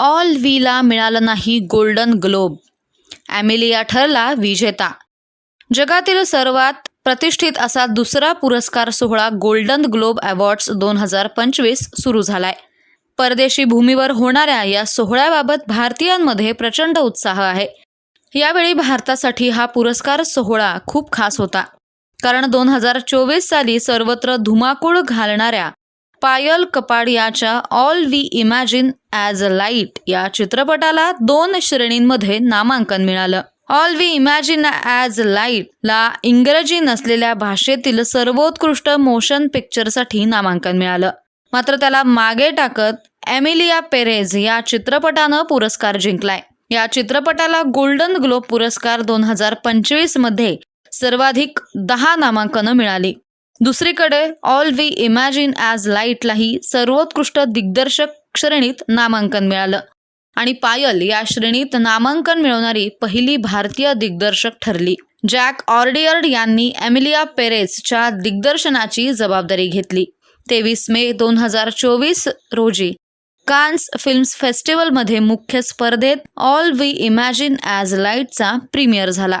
All व्हीला मिळालं नाही golden globe. ॲमेलिया ठरला विजेता. जगातील सर्वात प्रतिष्ठित असा दुसरा पुरस्कार सोहळा गोल्डन ग्लोब अवॉर्ड्स दोन हजार पंचवीस सुरू झालाय. परदेशी भूमीवर होणाऱ्या या सोहळ्याबाबत भारतीयांमध्ये प्रचंड उत्साह आहे. यावेळी भारतासाठी हा पुरस्कार सोहळा खूप खास होता. कारण दोन हजार चोवीस साली सर्वत्र धुमाकूळ घालणाऱ्या Payal कपाडियाच्या all we imagine as a light या चित्रपटाला दोन श्रेणींमध्ये नामांकन मिळालं. ऑल वी इमॅजिन ॲज लाईटला इंग्रजी नसलेल्या भाषेतील सर्वोत्कृष्ट मोशन पिक्चरसाठी नामांकन मिळालं. मात्र त्याला मागे टाकत एमिलिया पेरेझ या चित्रपटानं पुरस्कार जिंकलाय. या चित्रपटाला गोल्डन ग्लोब पुरस्कार दोन हजार पंचवीसमध्ये सर्वाधिक दहा नामांकनं मिळाली. दुसरीकडे ऑल वी इमॅजिन ॲज लाईटलाही सर्वोत्कृष्ट दिग्दर्शक श्रेणीत नामांकन मिळालं. आणि पायल या श्रेणीत नामांकन मिळवणारी पहिली भारतीय दिग्दर्शक ठरली. जॅक ऑर्डियर्ड यांनी एमिलिया पेरेसच्या दिग्दर्शनाची जबाबदारी घेतली. तेवीस मे दोन हजार चोवीस रोजी कान्स फिल्म्स फेस्टिवलमध्ये मुख्य स्पर्धेत ऑल वी इमॅजिन ॲज लाईटचा प्रीमियर झाला.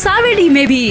सावेडी में भी।